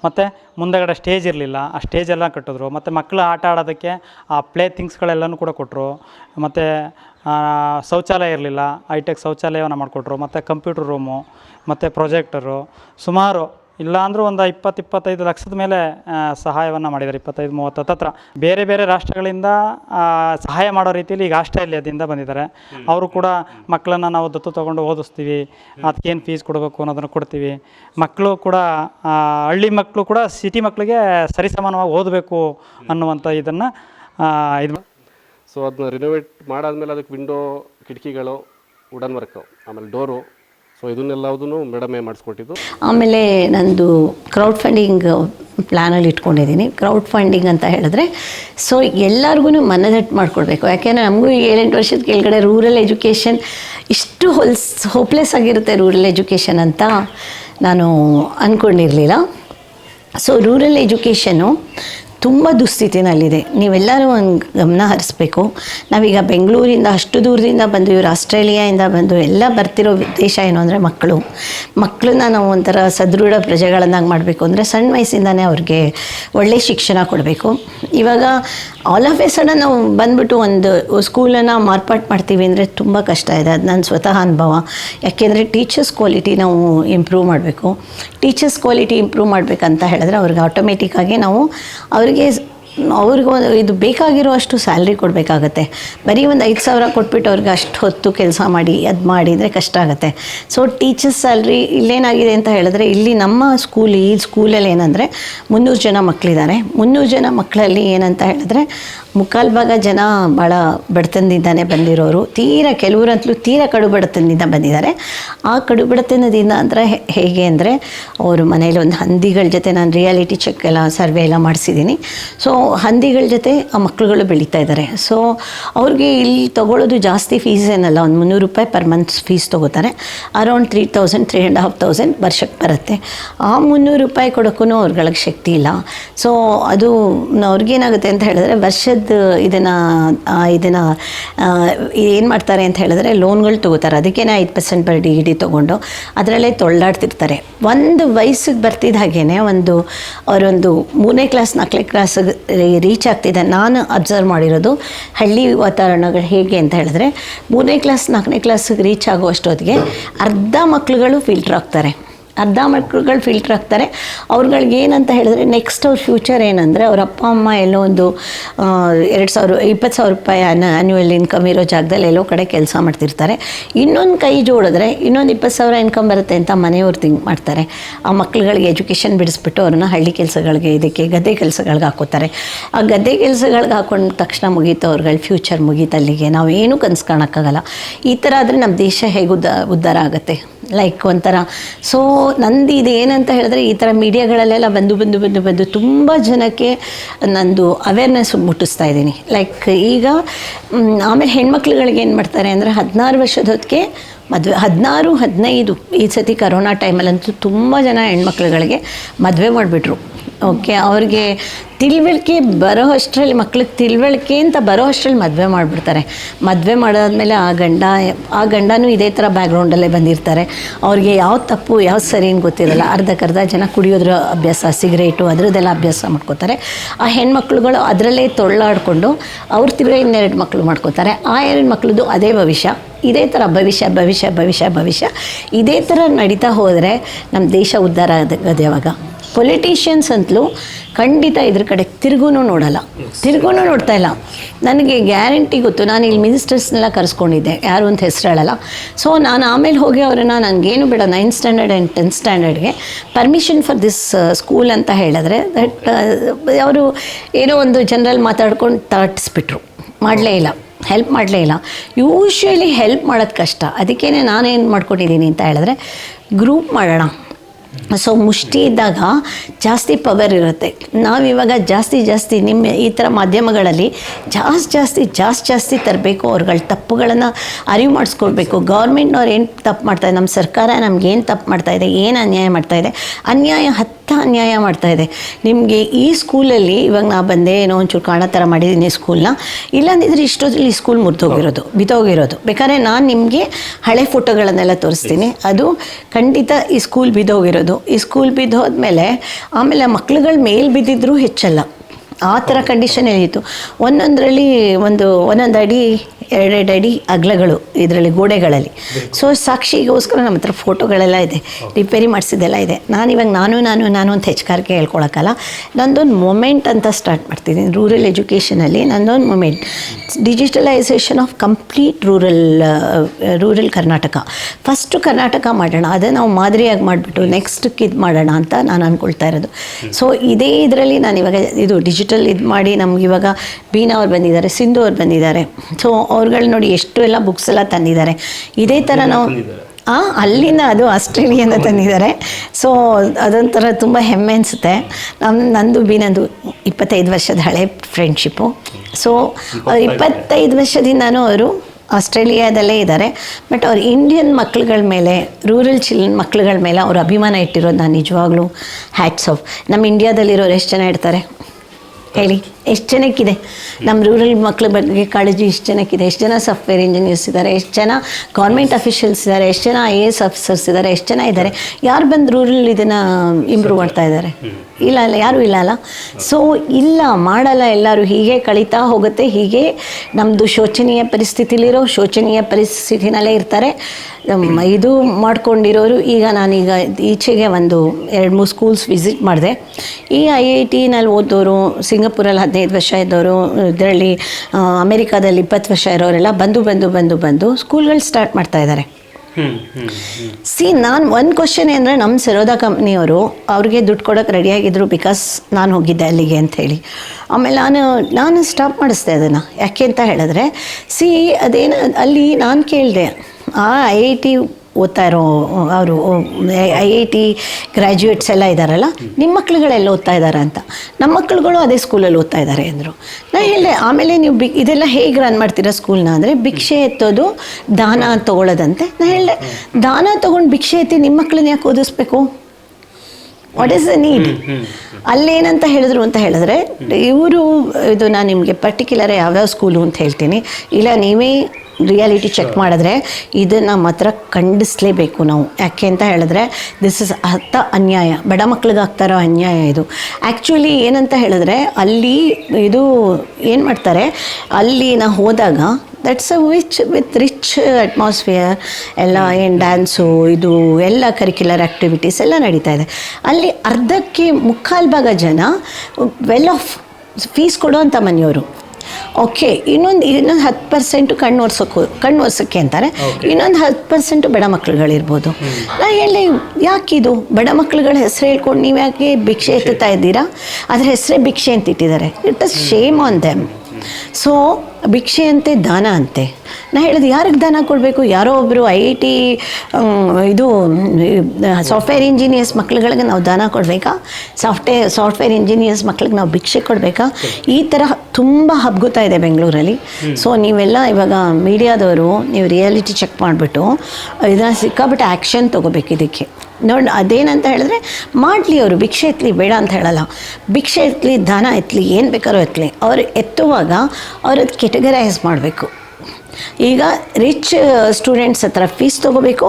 ಮತ್ತು ಮುಂದೆಗಡೆ ಸ್ಟೇಜ್ ಇರಲಿಲ್ಲ ಆ ಸ್ಟೇಜೆಲ್ಲ ಕಟ್ಟಿದ್ರು ಮತ್ತು ಮಕ್ಕಳು ಆಟ ಆಡೋದಕ್ಕೆ ಆ ಪ್ಲೇ ಥಿಂಗ್ಸ್ಗಳೆಲ್ಲನೂ ಕೂಡ ಕೊಟ್ಟರು ಮತ್ತು ಶೌಚಾಲಯ ಇರಲಿಲ್ಲ ಹೈಟೆಕ್ ಶೌಚಾಲಯವನ್ನು ಮಾಡಿಕೊಟ್ರು ಮತ್ತು ಕಂಪ್ಯೂಟರ್ ರೂಮು ಮತ್ತು ಪ್ರೊಜೆಕ್ಟರು ಸುಮಾರು ಇಲ್ಲಾಂದರೂ ಒಂದು ಇಪ್ಪತ್ತು ಇಪ್ಪತ್ತೈದು ಲಕ್ಷದ ಮೇಲೆ ಸಹಾಯವನ್ನು ಮಾಡಿದ್ದಾರೆ ಇಪ್ಪತ್ತೈದು ಮೂವತ್ತು ಹತ್ತತ್ರ ಬೇರೆ ಬೇರೆ ರಾಷ್ಟ್ರಗಳಿಂದ ಸಹಾಯ ಮಾಡೋ ರೀತಿಯಲ್ಲಿ ಈಗ ಆಸ್ಟ್ರೇಲಿಯಾದಿಂದ ಬಂದಿದ್ದಾರೆ. ಅವರು ಕೂಡ ಮಕ್ಕಳನ್ನು ನಾವು ದತ್ತು ತೊಗೊಂಡು ಓದಿಸ್ತೀವಿ ಅದಕ್ಕೇನು ಫೀಸ್ ಕೊಡಬೇಕು ಅನ್ನೋದನ್ನು ಕೊಡ್ತೀವಿ. ಮಕ್ಕಳು ಕೂಡ ಹಳ್ಳಿ ಮಕ್ಕಳು ಕೂಡ ಸಿಟಿ ಮಕ್ಕಳಿಗೆ ಸರಿಸಮಾನವಾಗಿ ಓದಬೇಕು ಅನ್ನುವಂಥ ಇದನ್ನು ಇದು ಸೊ ಅದನ್ನ ರಿನೋವೇಟ್ ಮಾಡಾದ್ಮೇಲೆ ಅದಕ್ಕೆ ವಿಂಡೋ ಕಿಟಕಿಗಳು ವುಡನ್ ವರ್ಕು ಆಮೇಲೆ ಡೋರು ಸೊ ಇದನ್ನೆಲ್ಲದೂ ಮೇಡಮೇ ಮಾಡಿಸ್ಕೊಟ್ಟಿದ್ದು? ಆಮೇಲೆ ನಂದು ಕ್ರೌಡ್ ಫಂಡಿಂಗ್ ಪ್ಲ್ಯಾನಲ್ಲಿ ಇಟ್ಕೊಂಡಿದ್ದೀನಿ. ಕ್ರೌಡ್ ಫಂಡಿಂಗ್ ಅಂತ ಹೇಳಿದ್ರೆ ಸೊ ಎಲ್ಲರಿಗೂ ಮನದಟ್ಟು ಮಾಡ್ಕೊಡ್ಬೇಕು. ಯಾಕೆಂದರೆ ನಮಗೂ ಈಗ ಏಳೆಂಟು ವರ್ಷದ ಕೆಳಗಡೆ ರೂರಲ್ ಎಜುಕೇಷನ್ ಇಷ್ಟು ಹೊಲ್ಸ್ ಹೋಪ್ಲೆಸ್ ಆಗಿರುತ್ತೆ ರೂರಲ್ ಎಜುಕೇಷನ್ ಅಂತ ನಾನು ಅಂದ್ಕೊಂಡಿರಲಿಲ್ಲ ಸೊ ರೂರಲ್ ಎಜುಕೇಷನು ತುಂಬ ದುಸ್ಥಿತಿನಲ್ಲಿದೆ. ನೀವೆಲ್ಲರೂ ಒಂದು ಗಮನ ಹರಿಸ್ಬೇಕು. ನಾವೀಗ ಬೆಂಗಳೂರಿಂದ ಅಷ್ಟು ದೂರದಿಂದ ಬಂದು, ಇವರು ಆಸ್ಟ್ರೇಲಿಯಾಯಿಂದ ಬಂದು ಎಲ್ಲ ಬರ್ತಿರೋ ಉದ್ದೇಶ ಏನು ಅಂದರೆ ಮಕ್ಕಳು. ಮಕ್ಕಳನ್ನ ನಾವು ಒಂಥರ ಸದೃಢ ಪ್ರಜೆಗಳನ್ನಾಗಿ ಮಾಡಬೇಕು ಅಂದರೆ ಸಣ್ಣ ವಯಸ್ಸಿಂದನೇ ಅವ್ರಿಗೆ ಒಳ್ಳೆಯ ಶಿಕ್ಷಣ ಕೊಡಬೇಕು. ಇವಾಗ ಆಲ್ ಆಫ್ ಎ ಸಡನ್ ನಾವು ಬಂದ್ಬಿಟ್ಟು ಒಂದು ಸ್ಕೂಲನ್ನು ಮಾರ್ಪಾಟ್ ಮಾಡ್ತೀವಿ ಅಂದರೆ ತುಂಬ ಕಷ್ಟ ಇದೆ. ಅದು ನನ್ನ ಸ್ವತಃ ಅನುಭವ. ಯಾಕೆಂದರೆ ಟೀಚರ್ಸ್ ಕ್ವಾಲಿಟಿ ನಾವು ಇಂಪ್ರೂವ್ ಮಾಡಬೇಕು. ಟೀಚರ್ಸ್ ಕ್ವಾಲಿಟಿ ಇಂಪ್ರೂವ್ ಮಾಡಬೇಕಂತ ಹೇಳಿದ್ರೆ ಅವ್ರಿಗೆ ಆಟೋಮೆಟಿಕ್ಕಾಗಿ ನಾವು ಅವರಿಗೆ ಅವ್ರಿಗೆ ಇದು ಬೇಕಾಗಿರೋ ಅಷ್ಟು ಸ್ಯಾಲ್ರಿ ಕೊಡಬೇಕಾಗತ್ತೆ. ಬರೀ ಒಂದು ಐದು ಸಾವಿರ ಕೊಟ್ಬಿಟ್ಟು ಅವ್ರಿಗೆ ಅಷ್ಟು ಹೊತ್ತು ಕೆಲಸ ಮಾಡಿ, ಅದು ಮಾಡಿದರೆ ಕಷ್ಟ ಆಗುತ್ತೆ. ಸೊ ಟೀಚರ್ಸ್ ಸ್ಯಾಲ್ರಿ ಇಲ್ಲೇನಾಗಿದೆ ಅಂತ ಹೇಳಿದ್ರೆ, ಇಲ್ಲಿ ನಮ್ಮ ಸ್ಕೂಲ್ ಈ ಸ್ಕೂಲಲ್ಲಿ ಏನಂದರೆ, ಮುನ್ನೂರು ಜನ ಮಕ್ಕಳಿದ್ದಾರೆ ಮುನ್ನೂರು ಜನ ಮಕ್ಕಳಲ್ಲಿ ಏನಂತ ಹೇಳಿದ್ರೆ, ಮುಕ್ಕಾಲು ಭಾಗ ಜನ ಭಾಳ ಬಡತನದಿಂದಾನೇ ಬಂದಿರೋರು. ತೀರಾ ಕೆಲವರಂತಲೂ ತೀರಾ ಕಡು ಬಡತನದಿಂದ ಬಂದಿದ್ದಾರೆ. ಆ ಕಡು ಬಡತನದಿಂದ ಅಂದರೆ ಹೇಗೆ ಅಂದರೆ, ಅವರು ಮನೇಲಿ ಒಂದು ಹಂದಿಗಳ ಜೊತೆ ನಾನು ರಿಯಾಲಿಟಿ ಚೆಕ್ ಎಲ್ಲ ಸರ್ವೆ ಎಲ್ಲ ಮಾಡಿಸಿದ್ದೀನಿ ಸೊ ಹಂದಿಗಳ ಜೊತೆ ಆ ಮಕ್ಕಳುಗಳು ಬೆಳೀತಾ ಇದ್ದಾರೆ. ಸೊ ಅವ್ರಿಗೆ ಇಲ್ಲಿ ತೊಗೊಳ್ಳೋದು ಜಾಸ್ತಿ ಫೀಸ್ ಏನಲ್ಲ, ಒಂದು ಮುನ್ನೂರು ರೂಪಾಯಿ ಪರ್ ಮಂತ್ ಫೀಸ್ ತೊಗೋತಾರೆ. Around three thousand three and half thousand ವರ್ಷಕ್ಕೆ ಬರುತ್ತೆ. ಆ ಮುನ್ನೂರು ರೂಪಾಯಿ ಕೊಡೋಕ್ಕೂ ಅವ್ರುಗಳಿಗೆ ಶಕ್ತಿ ಇಲ್ಲ. ಸೊ ಅದು ಅವ್ರಿಗೇನಾಗುತ್ತೆ ಅಂತ ಹೇಳಿದ್ರೆ ವರ್ಷದ ಇದನ್ನು ಇದನ್ನು ಏನು ಮಾಡ್ತಾರೆ ಅಂತ ಹೇಳಿದ್ರೆ ಲೋನ್ಗಳು ತೊಗೋತಾರೆ. ಅದಕ್ಕೇನೆ ಐದು ಪರ್ಸೆಂಟ್ ಬಡ್ಡಿ ಇಡಿ ತೊಗೊಂಡು ಅದರಲ್ಲೇ ತೊಳ್ಳಾಡ್ತಿರ್ತಾರೆ. ಒಂದು ವಯಸ್ಸಿಗೆ ಬರ್ತಿದ್ದ ಹಾಗೇ ಒಂದು, ಅವರೊಂದು ಮೂರನೇ ಕ್ಲಾಸ್ ನಾಲ್ಕನೇ ಕ್ಲಾಸಿಗೆ ರೀಚ್ ಆಗ್ತಿದೆ. ನಾನು ಅಬ್ಸರ್ವ್ ಮಾಡಿರೋದು ಹಳ್ಳಿ ವಾತಾವರಣಗಳು ಹೇಗೆ ಅಂತ ಹೇಳಿದ್ರೆ, ಮೂರನೇ ಕ್ಲಾಸ್ ನಾಲ್ಕನೇ ಕ್ಲಾಸಿಗೆ ರೀಚ್ ಆಗುವಷ್ಟೊತ್ತಿಗೆ ಅರ್ಧ ಮಕ್ಕಳುಗಳು ಫಿಲ್ಟ್ರ್ ಆಗ್ತಾರೆ. ಅರ್ಧ ಮಕ್ಕಳುಗಳು ಫಿಲ್ಟ್ರ್ ಆಗ್ತಾರೆ. ಅವ್ರುಗಳಿಗೆ ಏನಂತ ಹೇಳಿದ್ರೆ ನೆಕ್ಸ್ಟ್ ಅವ್ರ ಫ್ಯೂಚರ್ ಏನಂದರೆ ಅವ್ರ ಅಪ್ಪ, ಅಮ್ಮ ಎಲ್ಲೋ ಒಂದು ಎರಡು ಸಾವಿರ, ಇಪ್ಪತ್ತು ಸಾವಿರ ರೂಪಾಯಿ ಆ್ಯನ್ಯುವಲ್ ಇನ್ಕಮ್ ಇರೋ ಜಾಗದಲ್ಲಿ ಎಲ್ಲೋ ಕಡೆ ಕೆಲಸ ಮಾಡ್ತಿರ್ತಾರೆ. ಇನ್ನೊಂದು ಕೈ ಜೋಡಿದ್ರೆ ಇನ್ನೊಂದು ಇಪ್ಪತ್ತು ಸಾವಿರ ಇನ್ಕಮ್ ಬರುತ್ತೆ ಅಂತ ಮನೆಯವ್ರು ಥಿಂಕ್ ಮಾಡ್ತಾರೆ. ಆ ಮಕ್ಳುಗಳಿಗೆ ಎಜುಕೇಷನ್ ಬಿಡಿಸ್ಬಿಟ್ಟು ಅವ್ರನ್ನ ಹಳ್ಳಿ ಕೆಲಸಗಳಿಗೆ, ಇದಕ್ಕೆ ಗದ್ದೆ ಕೆಲಸಗಳಿಗೆ ಹಾಕೋತಾರೆ. ಆ ಗದ್ದೆ ಕೆಲಸಗಳಿಗೆ ಹಾಕೊಂಡ ತಕ್ಷಣ ಮುಗೀತು ಅವ್ರುಗಳ ಫ್ಯೂಚರ್ ಮುಗೀತು ಅಲ್ಲಿಗೆ. ನಾವು ಏನೂ ಕನ್ಸ್ಕೊಳಕ್ಕಾಗಲ್ಲ ಈ ಥರ ಆದರೆ ನಮ್ಮ ದೇಶ ಹೇಗೆ ಉದ್ದ, ಉದ್ಧಾರ ಆಗುತ್ತೆ? ಲೈಕ್ ಒಂಥರ. ಸೊ ನಂದು ಇದು ಏನಂತ ಹೇಳಿದ್ರೆ ಈ ಥರ ಮೀಡಿಯಾಗಳಲ್ಲೆಲ್ಲ ಬಂದು ಬಂದು ಬಂದು ಬಂದು ತುಂಬ ಜನಕ್ಕೆ ನಂದು ಅವೇರ್ನೆಸ್ ಮುಟ್ಟಿಸ್ತಾ ಇದ್ದೀನಿ. ಲೈಕ್ ಈಗ ಆಮೇಲೆ ಹೆಣ್ಮಕ್ಳುಗಳಿಗೆ ಏನು ಮಾಡ್ತಾರೆ ಅಂದರೆ ಹದಿನಾರು ವರ್ಷದ ಹೊತ್ತಿಗೆ ಮದುವೆ, ಹದಿನಾರು, ಹದಿನೈದು ಈ ಸತಿ ಕರೋನಾ ಟೈಮಲ್ಲಂತೂ ತುಂಬ ಜನ ಹೆಣ್ಮಕ್ಳುಗಳಿಗೆ ಮದುವೆ ಮಾಡಿಬಿಟ್ರು. ಓಕೆ, ಅವ್ರಿಗೆ ತಿಳುವಳಿಕೆ ಬರೋ ಅಷ್ಟರಲ್ಲಿ, ಮಕ್ಳಿಗೆ ತಿಳುವಳಿಕೆ ಅಂತ ಬರೋ ಅಷ್ಟರಲ್ಲಿ ಮದುವೆ ಮಾಡಿಬಿಡ್ತಾರೆ. ಮದುವೆ ಮಾಡಾದ್ಮೇಲೆ ಆ ಗಂಡ, ಆ ಗಂಡನೂ ಇದೇ ಥರ ಬ್ಯಾಕ್ಗ್ರೌಂಡಲ್ಲೇ ಬಂದಿರ್ತಾರೆ. ಅವ್ರಿಗೆ ಯಾವ ತಪ್ಪು, ಯಾವ ಸರಿ ಅಂತ ಗೊತ್ತಿರಲ್ಲ. ಅರ್ಧಕ್ಕರ್ಧ ಜನ ಕುಡಿಯೋದ್ರ ಅಭ್ಯಾಸ, ಸಿಗರೇಟು, ಅದರದ್ದೆಲ್ಲ ಅಭ್ಯಾಸ ಮಾಡ್ಕೋತಾರೆ. ಆ ಹೆಣ್ಮಕ್ಳುಗಳು ಅದರಲ್ಲೇ ತೊಳ್ಳಾಡಿಕೊಂಡು, ಅವ್ರ ತಿರುಗ ಇನ್ನೆರಡು ಮಕ್ಕಳು ಮಾಡ್ಕೋತಾರೆ. ಆ ಎರಡು ಮಕ್ಳದ್ದು ಅದೇ ಭವಿಷ್ಯ. ಇದೇ ಥರ ಭವಿಷ್ಯ ಭವಿಷ್ಯ ಭವಿಷ್ಯ ಭವಿಷ್ಯ. ಇದೇ ಥರ ನಡೀತಾ ಹೋದರೆ ನಮ್ಮ ದೇಶ ಉದ್ಧಾರ ಆಗೋದು ಯಾವಾಗ? ಪೊಲಿಟಿಷಿಯನ್ಸ್ ಅಂತಲೂ ಖಂಡಿತ ಇದ್ರ ಕಡೆ ತಿರುಗೂ ನೋಡಲ್ಲ. ತಿರುಗೂ ನೋಡ್ತಾ ಇಲ್ಲ. ನನಗೆ ಗ್ಯಾರಂಟಿ ಗೊತ್ತು ನಾನು ಇಲ್ಲಿ ಮಿನಿಸ್ಟರ್ಸ್ನೆಲ್ಲ ಕರೆಸ್ಕೊಂಡಿದ್ದೆ ಯಾರು ಅಂತ ಹೆಸರು ಹೇಳಲ್ಲ. ಸೊ ನಾನು ಆಮೇಲೆ ಹೋಗಿ ಅವರನ್ನು ನನಗೇನು ಬೇಡ ನೈನ್ತ್ ಸ್ಟ್ಯಾಂಡರ್ಡ್ ಆ್ಯಂಡ್ ಟೆಂತ್ ಸ್ಟ್ಯಾಂಡರ್ಡ್ಗೆ ಪರ್ಮಿಷನ್ ಫಾರ್ ದಿಸ್ ಸ್ಕೂಲ್ ಅಂತ ಹೇಳಿದ್ರೆ ದಟ್ ಅವರು ಏನೋ ಒಂದು ಜನರಲ್ ಮಾತಾಡ್ಕೊಂಡು ತಟ್ಟಿಸ್ಬಿಟ್ರು ಮಾಡಲೇ ಇಲ್ಲ. ಹೆಲ್ಪ್ ಮಾಡಲೇ ಇಲ್ಲ. ಯೂಶ್ವಲಿ ಹೆಲ್ಪ್ ಮಾಡೋದು ಕಷ್ಟ. ಅದಕ್ಕೇ ನಾನೇನು ಮಾಡ್ಕೊಂಡಿದ್ದೀನಿ ಅಂತ ಹೇಳಿದ್ರೆ ಗ್ರೂಪ್ ಮಾಡೋಣ. ಸೊ ಮುಷ್ಟಿ ಇದ್ದಾಗ ಜಾಸ್ತಿ ಪವರ್ ಇರುತ್ತೆ. ನಾವಿವಾಗ ಜಾಸ್ತಿ ಜಾಸ್ತಿ ನಿಮ್ಮ ಈ ಥರ ಮಾಧ್ಯಮಗಳಲ್ಲಿ ಜಾಸ್ತಿ ಜಾಸ್ತಿ ಜಾಸ್ತಿ ಜಾಸ್ತಿ ತರಬೇಕು, ಅವ್ರುಗಳ ತಪ್ಪುಗಳನ್ನು ಅರಿವು ಮಾಡಿಸ್ಕೊಳ್ಬೇಕು. ಗೌರ್ಮೆಂಟ್ನವ್ರು ಏನು ತಪ್ಪು ಮಾಡ್ತಾಯಿದೆ ನಮ್ಮ ಸರ್ಕಾರ ನಮ್ಗೆ ಏನು ತಪ್ಪು ಮಾಡ್ತಾಯಿದೆ ಏನು ಅನ್ಯಾಯ ಮಾಡ್ತಾಯಿದೆ ಅನ್ಯಾಯ, ಹತ್ತ ಅನ್ಯಾಯ ಮಾಡ್ತಾಯಿದೆ ನಿಮಗೆ ಈ ಸ್ಕೂಲಲ್ಲಿ ಇವಾಗ ನಾ ಬಂದೆ, ಏನೋ ಒಂಚೂರು ಕಾಣೋ ಥರ ಮಾಡಿದ್ದೀನಿ ಸ್ಕೂಲ್ನ. ಇಲ್ಲಾಂದಿದ್ರೆ ಇಷ್ಟೊತ್ತಲ್ಲಿ ಈ ಸ್ಕೂಲ್ ಮುರಿದೋಗಿರೋದು, ಬಿದ್ದೋಗಿರೋದು. ಬೇಕಾದ್ರೆ ನಾನು ನಿಮಗೆ ಹಳೆ ಫೋಟೋಗಳನ್ನೆಲ್ಲ ತೋರಿಸ್ತೀನಿ. ಅದು ಖಂಡಿತ ಈ ಸ್ಕೂಲ್ ಬಿದ್ದೋಗಿರೋದು. ಈ ಸ್ಕೂಲ್ ಬಿದ್ದು ಹೋದ್ಮೇಲೆ ಆಮೇಲೆ ಮಕ್ಳುಗಳ ಮೇಲೆ ಬಿದ್ದಿದ್ರೂ ಹೆಚ್ಚಲ್ಲ. ಆ ಥರ ಕಂಡೀಷನ್ ಏನಿತ್ತು ಒಂದೊಂದರಲ್ಲಿ ಒಂದು, ಒಂದೊಂದು ಅಡಿ ಎರಡೆರಡು ಅಡಿ ಅಗ್ಲಗಳು ಇದರಲ್ಲಿ ಗೋಡೆಗಳಲ್ಲಿ. ಸೊ ಸಾಕ್ಷಿಗೋಸ್ಕರ ನಮ್ಮ ಹತ್ರ ಫೋಟೋಗಳೆಲ್ಲ ಇದೆ. ರಿಪೇರಿ ಮಾಡಿಸಿದ್ದೆಲ್ಲ ಇದೆ. ನಾನು ಇವಾಗ ನಾನು ನಾನು ನಾನು ಅಂತ ಹೆಚ್ಚುಗಾರಿಕೆ ಹೇಳ್ಕೊಳಕ್ಕಲ್ಲ. ನಂದೊಂದು ಮೊಮೆಂಟ್ ಅಂತ ಸ್ಟಾರ್ಟ್ ಮಾಡ್ತಿದ್ದೀನಿ. ರೂರಲ್ ಎಜುಕೇಷನಲ್ಲಿ ನಂದೊಂದು moment digitalisation of complete rural rural Karnataka first Karnataka ಮಾಡೋಣ. ಅದೇ ನಾವು ಮಾದರಿಯಾಗಿ ಮಾಡಿಬಿಟ್ಟು ನೆಕ್ಸ್ಟ್ ಇದು ಮಾಡೋಣ ಅಂತ ನಾನು ಅಂದ್ಕೊಳ್ತಾ ಇರೋದು. ಸೊ ಇದೇ ಇದರಲ್ಲಿ ನಾನು ಇವಾಗ ಇದು ಡಿಜಿಟಲ್ ಇದು ಮಾಡಿ ನಮ್ಗೆ ಇವಾಗ ಬೀನಾ ಅವ್ರು ಬಂದಿದ್ದಾರೆ ಸಿಂಧು ಅವ್ರು ಬಂದಿದ್ದಾರೆ. ಸೊ ಅವ್ರುಗಳು ನೋಡಿ ಎಷ್ಟು ಎಲ್ಲ ಬುಕ್ಸ್ ಎಲ್ಲ ತಂದಿದ್ದಾರೆ. ಇದೇ ಥರ ನಾವು ಆ ಅಲ್ಲಿಂದ ಅದು ಆಸ್ಟ್ರೇಲಿಯಾನ ತಂದಿದ್ದಾರೆ. ಸೊ ಅದೊಂಥರ ತುಂಬ ಹೆಮ್ಮೆ ಅನಿಸುತ್ತೆ. ನಮ್ಮ ನಂದು ಬಿ ನಂದು ಇಪ್ಪತ್ತೈದು ವರ್ಷದ ಹಳೆ ಫ್ರೆಂಡ್ಶಿಪ್ಪು ಸೊ ಇಪ್ಪತ್ತೈದು. ವರ್ಷದಿಂದನೂ ಅವರು ಆಸ್ಟ್ರೇಲಿಯಾದಲ್ಲೇ ಇದ್ದಾರೆ. ಬಟ್ ಅವ್ರು ಇಂಡಿಯನ್ ಮಕ್ಳುಗಳ ಮೇಲೆ ರೂರಲ್ ಚಿಲ್ಡ್ರನ್ ಮಕ್ಳುಗಳ ಮೇಲೆ ಅವ್ರು ಅಭಿಮಾನ ಇಟ್ಟಿರೋದು ನಾನು ನಿಜವಾಗ್ಲೂ ಹ್ಯಾಟ್ಸ್ ಆಫ್ ನಮ್ಮ ಇಂಡಿಯಾದಲ್ಲಿರೋರು ಎಷ್ಟು ಜನ ಇರ್ತಾರೆ? ಹೇಳಿ. ಎಷ್ಟು ಜನಕ್ಕಿದೆ? ನಮ್ಮ ರೂರಲ್ ಮಕ್ಕಳ ಬಗ್ಗೆ ಕಾಳಜಿ ಎಷ್ಟು ಜನಕ್ಕಿದೆ? ಎಷ್ಟು ಜನ ಸಾಫ್ಟ್ವೇರ್ ಇಂಜಿನಿಯರ್ಸ್ ಇದ್ದಾರೆ ಎಷ್ಟು ಜನ ಗೌರ್ಮೆಂಟ್ ಅಫಿಷಿಯಲ್ಸ್ ಇದ್ದಾರೆ ಎಷ್ಟು ಜನ ಐ ಎ ಎಸ್ ಆಫೀಸರ್ಸ್ ಇದ್ದಾರೆ ಎಷ್ಟು ಜನ ಇದ್ದಾರೆ ಯಾರು ಬಂದು ರೂರಲ್ ಇದನ್ನು ಇಂಪ್ರೂವ್ ಮಾಡ್ತಾ ಇದ್ದಾರೆ ಇಲ್ಲ ಅಲ್ಲ ಯಾರೂ ಇಲ್ಲ, ಅಲ್ಲ? ಸೊ ಇಲ್ಲ, ಮಾಡಲ್ಲ ಎಲ್ಲರೂ. ಹೀಗೆ ಕಳೀತಾ ಹೋಗುತ್ತೆ. ಹೀಗೆ ನಮ್ಮದು ಶೋಚನೀಯ ಪರಿಸ್ಥಿತಿಲಿರೋ ಶೋಚನೀಯ ಪರಿಸ್ಥಿತಿನಲ್ಲೇ ಇರ್ತಾರೆ. ಇದು ಮಾಡ್ಕೊಂಡಿರೋರು ಈಗ ನಾನೀಗ ಈಚೆಗೆ ಒಂದು ಎರಡು ಮೂರು ಸ್ಕೂಲ್ಸ್ ವಿಸಿಟ್ ಮಾಡಿದೆ. ಈ ಐ ಐ ಟಿನಲ್ಲಿ ಓದೋರು ಸಿಂಗಪುರಲ್ಲಿ ಹದಿನೈದು ವರ್ಷ ಇದ್ದವರು ಇದರಲ್ಲಿ ಅಮೇರಿಕಾದಲ್ಲಿ ಇಪ್ಪತ್ತು ವರ್ಷ ಇರೋರೆಲ್ಲ ಬಂದು ಬಂದು ಬಂದು ಬಂದು ಸ್ಕೂಲ್ಗಳು ಸ್ಟಾರ್ಟ್ ಮಾಡ್ತಾ ಇದ್ದಾರೆ. ಸಿ ನಾನು ಒಂದು ಕ್ವಶನ್ ಏನಂದರೆ ನಮ್ಮ ಸರೋದಾ ಕಂಪ್ನಿಯವರು ಅವ್ರಿಗೆ ದುಡ್ಡು ಕೊಡೋಕೆ ರೆಡಿಯಾಗಿದ್ದರು ಬಿಕಾಸ್ ನಾನು ಹೋಗಿದ್ದೆ ಅಲ್ಲಿಗೆ ಅಂಥೇಳಿ ಆಮೇಲೆ ನಾನು ನಾನು ಸ್ಟಾಪ್ ಮಾಡಿಸ್ದೆ ಅದನ್ನು. ಯಾಕೆ ಅಂತ ಹೇಳಿದ್ರೆ ಸಿ ಅದೇನು ಅಲ್ಲಿ ನಾನು ಕೇಳಿದೆ ಆ ಐ ಐ ಟಿ ಓದ್ತಾ ಇರೋ ಅವರು ಐ ಐ ಟಿ ಗ್ರ್ಯಾಜುಯೇಟ್ಸ್ ಎಲ್ಲ ಇದ್ದಾರಲ್ಲ ನಿಮ್ಮ ಮಕ್ಳುಗಳೆಲ್ಲ ಓದ್ತಾ ಇದ್ದಾರೆ ಅಂತ. ನಮ್ಮ ಮಕ್ಳುಗಳು ಅದೇ ಸ್ಕೂಲಲ್ಲಿ ಓದ್ತಾ ಇದ್ದಾರೆ ಅಂದರು. ನಾನು ಹೇಳಿದೆ ಆಮೇಲೆ ನೀವು ಬಿ ಇದೆಲ್ಲ ಹೇಗೆ ರನ್ ಮಾಡ್ತೀರಾ ಸ್ಕೂಲ್ನ ಅಂದರೆ ಭಿಕ್ಷೆ ಎತ್ತೋದು ದಾನ ತೊಗೊಳ್ಳೋದಂತೆ. ನಾನು ಹೇಳಿದೆ ದಾನ ತೊಗೊಂಡು ಭಿಕ್ಷೆ ಎತ್ತಿ ನಿಮ್ಮ ಮಕ್ಳನ್ನ ಯಾಕೆ ಓದಿಸ್ಬೇಕು? ವಾಟ್ ಈಸ್ ದ ನೀಡ್ ಅಲ್ಲೇನಂತ ಹೇಳಿದ್ರು ಅಂತ ಹೇಳಿದ್ರೆ ಇವರು ಇದು ನಾನು ನಿಮಗೆ ಪರ್ಟಿಕ್ಯುಲರ್ ಯಾವ್ಯಾವ ಸ್ಕೂಲು ಅಂತ ಹೇಳ್ತೀನಿ. ಇಲ್ಲ ನೀವೇ ರಿಯಾಲಿಟಿ ಚೆಕ್ ಮಾಡಿದ್ರೆ ಇದನ್ನು ಮಾತ್ರ ಖಂಡಿಸಲೇಬೇಕು ನಾವು. ಯಾಕೆ ಅಂತ ಹೇಳಿದ್ರೆ ದಿಸ್ ಇಸ್ ಅತ್ತ ಅನ್ಯಾಯ. ಬಡ ಮಕ್ಳಿಗೆ ಆಗ್ತಾರೋ ಅನ್ಯಾಯ ಇದು. ಆ್ಯಕ್ಚುಲಿ ಏನಂತ ಹೇಳಿದ್ರೆ ಅಲ್ಲಿ ಇದು ಏನು ಮಾಡ್ತಾರೆ ಅಲ್ಲಿ ನಾ ಹೋದಾಗ that's a which with rich atmosphere ಎಲ್ಲ ಏನು ಡ್ಯಾನ್ಸು ಇದು ಎಲ್ಲ ಕರಿಕ್ಯುಲರ್ ಆ್ಯಕ್ಟಿವಿಟೀಸ್ ಎಲ್ಲ ನಡೀತಾ ಇದೆ. ಅಲ್ಲಿ ಅರ್ಧಕ್ಕೆ ಮುಕ್ಕಾಲು ಭಾಗ ಜನ ವೆಲ್ ಆಫ್ ಫೀಸ್ ಕೊಡೋವಂಥ ಮನೆಯವರು. ಓಕೆ ಇನ್ನೊಂದು ಇನ್ನೊಂದು ಹತ್ತು ಪರ್ಸೆಂಟು ಕಣ್ಣು ಒರ್ಸೋಕ್ಕೂ ಕಣ್ಣು ಒರ್ಸೋಕ್ಕೆ ಅಂತಾರೆ. ಇನ್ನೊಂದು ಹತ್ತು ಪರ್ಸೆಂಟು ಬಡ ಮಕ್ಳುಗಳಿರ್ಬೋದು. ನಾನು ಹೇಳಿ ಯಾಕಿದು? ಬಡ ಮಕ್ಳುಗಳ ಹೆಸರು ಹೇಳ್ಕೊಂಡು ನೀವು ಯಾಕೆ ಭಿಕ್ಷೆ ಎತ್ತುತ್ತಾ ಇದ್ದೀರಾ? ಅದ್ರ ಹೆಸರೇ ಭಿಕ್ಷೆ ಅಂತ ಇಟ್ಟಿದ್ದಾರೆ it is shame on them so ಭಿಕ್ಷೆ ಅಂತೆ ದಾನ ಅಂತೆ. ನಾ ಹೇಳಿದೆ ಯಾರಿಗೆ ದಾನ ಕೊಡಬೇಕು? ಯಾರೋ ಒಬ್ಬರು ಐ ಐ ಟಿ ಇದು ಸಾಫ್ಟ್ವೇರ್ ಇಂಜಿನಿಯರ್ಸ್ ಮಕ್ಳುಗಳಿಗೆ ನಾವು ದಾನ ಕೊಡಬೇಕಾ? ಸಾಫ್ಟ್ವೇರ್ ಸಾಫ್ಟ್ವೇರ್ ಇಂಜಿನಿಯರ್ಸ್ ಮಕ್ಳಿಗೆ ನಾವು ಭಿಕ್ಷೆ ಕೊಡಬೇಕಾ? ಈ ಥರ ತುಂಬ ಹಬ್ಗುತ್ತಾ ಇದೆ ಬೆಂಗಳೂರಲ್ಲಿ. ಸೊ ನೀವೆಲ್ಲ ಇವಾಗ ಮೀಡಿಯಾದವರು ನೀವು ರಿಯಾಲಿಟಿ ಚೆಕ್ ಮಾಡಿಬಿಟ್ಟು ಇದನ್ನು ಸಿಕ್ಕಾಬಿಟ್ಟು ಆ್ಯಕ್ಷನ್ ತೊಗೋಬೇಕು ಇದಕ್ಕೆ. ನೋಡಿ, ಅದೇನಂತ ಹೇಳಿದ್ರೆ, ಮಾಡಲಿ ಅವರು ಭಿಕ್ಷೆ ಎತ್ತಲಿ ಬೇಡ ಅಂತ ಹೇಳಲ್ಲ. ಭಿಕ್ಷೆ ಎತ್ತಲಿ ದಾನ ಎತ್ತಲಿ ಏನು ಬೇಕಾದ್ರೂ ಎತ್ತಲಿ ಅವರು ಎತ್ತುವಾಗ ಅವ್ರದ್ದು ಕೆಟಗರೈಸ್ ಮಾಡಬೇಕು. ಈಗ ರಿಚ್ ಸ್ಟೂಡೆಂಟ್ಸ್ ಹತ್ರ ಫೀಸ್ ತೊಗೋಬೇಕು.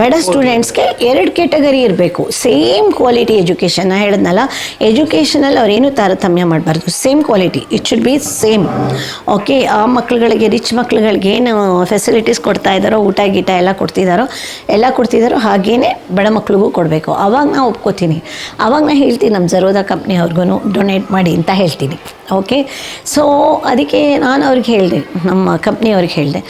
ಬಡ ಸ್ಟೂಡೆಂಟ್ಸ್ಗೆ ಎರಡು ಕೆಟಗರಿ ಇರಬೇಕು. ಸೇಮ್ ಕ್ವಾಲಿಟಿ ಎಜುಕೇಷನ್ ಹೇಳಿದ್ನಲ್ಲ ಎಜುಕೇಷನಲ್ಲಿ ಅವರೇನು ತಾರತಮ್ಯ ಮಾಡಬಾರ್ದು. Same quality it should be same okay ಆ ಮಕ್ಳುಗಳಿಗೆ ರಿಚ್ ಮಕ್ಳುಗಳಿಗೆ ಏನು ಫೆಸಿಲಿಟೀಸ್ ಕೊಡ್ತಾ ಇದ್ದಾರೋ ಊಟ ಗೀಟ ಎಲ್ಲ ಕೊಡ್ತಿದ್ದಾರೋ ಎಲ್ಲ ಕೊಡ್ತಿದ್ದಾರೋ ಹಾಗೇನೆ ಬಡ ಮಕ್ಳಿಗೂ ಕೊಡಬೇಕು. ಅವಾಗ ನಾ ಒಪ್ಕೋತೀನಿ. ಅವಾಗ ನಾ ಹೇಳ್ತೀನಿ ನಮ್ಮ ಜರೋದಾ ಕಂಪ್ನಿ ಅವ್ರಿಗೂ ಡೊನೇಟ್ ಮಾಡಿ ಅಂತ ಹೇಳ್ತೀನಿ. ಓಕೆ ಸೊ ಅದಕ್ಕೆ ನಾನು ಅವ್ರಿಗೆ ಹೇಳಿದೆ, ನಮ್ಮ ಕಂಪ್ನಿಯವ್ರಿಗೆ ಹೇಳಿದೆ,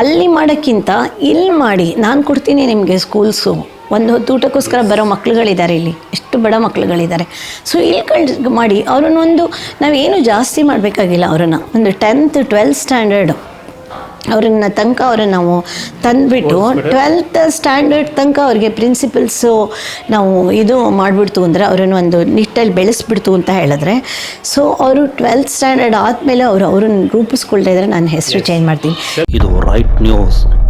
ಅಲ್ಲಿ ಮಾಡೋಕ್ಕಿಂತ ಇಲ್ಲಿ ಮಾಡಿ, ನಾನು ಕೊಡ್ತೀನಿ ನಿಮಗೆ ಸ್ಕೂಲ್ಸು ಒಂದು ಹೊತ್ತು ಊಟಕ್ಕೋಸ್ಕರ ಬರೋ ಮಕ್ಳುಗಳಿದ್ದಾರೆ ಇಲ್ಲಿ, ಎಷ್ಟು ಬಡ ಮಕ್ಳುಗಳಿದ್ದಾರೆ. ಸೊ ಇಲ್ಲಿ ಕಳ್ ಮಾಡಿ, ಅವ್ರನ್ನೊಂದು ನಾವೇನು ಜಾಸ್ತಿ ಮಾಡಬೇಕಾಗಿಲ್ಲ ಅವರನ್ನು. ಒಂದು ಟೆಂತ್ ಟ್ವೆಲ್ತ್ ಸ್ಟ್ಯಾಂಡರ್ಡ್ ಅವ್ರನ್ನ ತನಕ ಅವ್ರನ್ನ ನಾವು ತಂದ್ಬಿಟ್ಟು ಟ್ವೆಲ್ತ್ ಸ್ಟ್ಯಾಂಡರ್ಡ್ ತನಕ ಅವ್ರಿಗೆ ಪ್ರಿನ್ಸಿಪಲ್ಸು ನಾವು ಇದು ಮಾಡಿಬಿಡ್ತು ಅಂದರೆ ಅವ್ರನ್ನ ಒಂದು ನಿಟ್ಟಲ್ಲಿ ಬೆಳೆಸ್ಬಿಡ್ತು ಅಂತ ಹೇಳಿದ್ರೆ. ಸೊ ಅವರು ಟ್ವೆಲ್ತ್ ಸ್ಟ್ಯಾಂಡರ್ಡ್ ಆದಮೇಲೆ ಅವರು ಅವ್ರನ್ನ ರೂಪಿಸ್ಕೊಳ್ತಾ ಇದ್ರೆ ನಾನು ಹೆಸರು ಚೇಂಜ್ ಮಾಡ್ತೀನಿ. ಇದು ರೈಟ್ ನ್ಯೂಸ್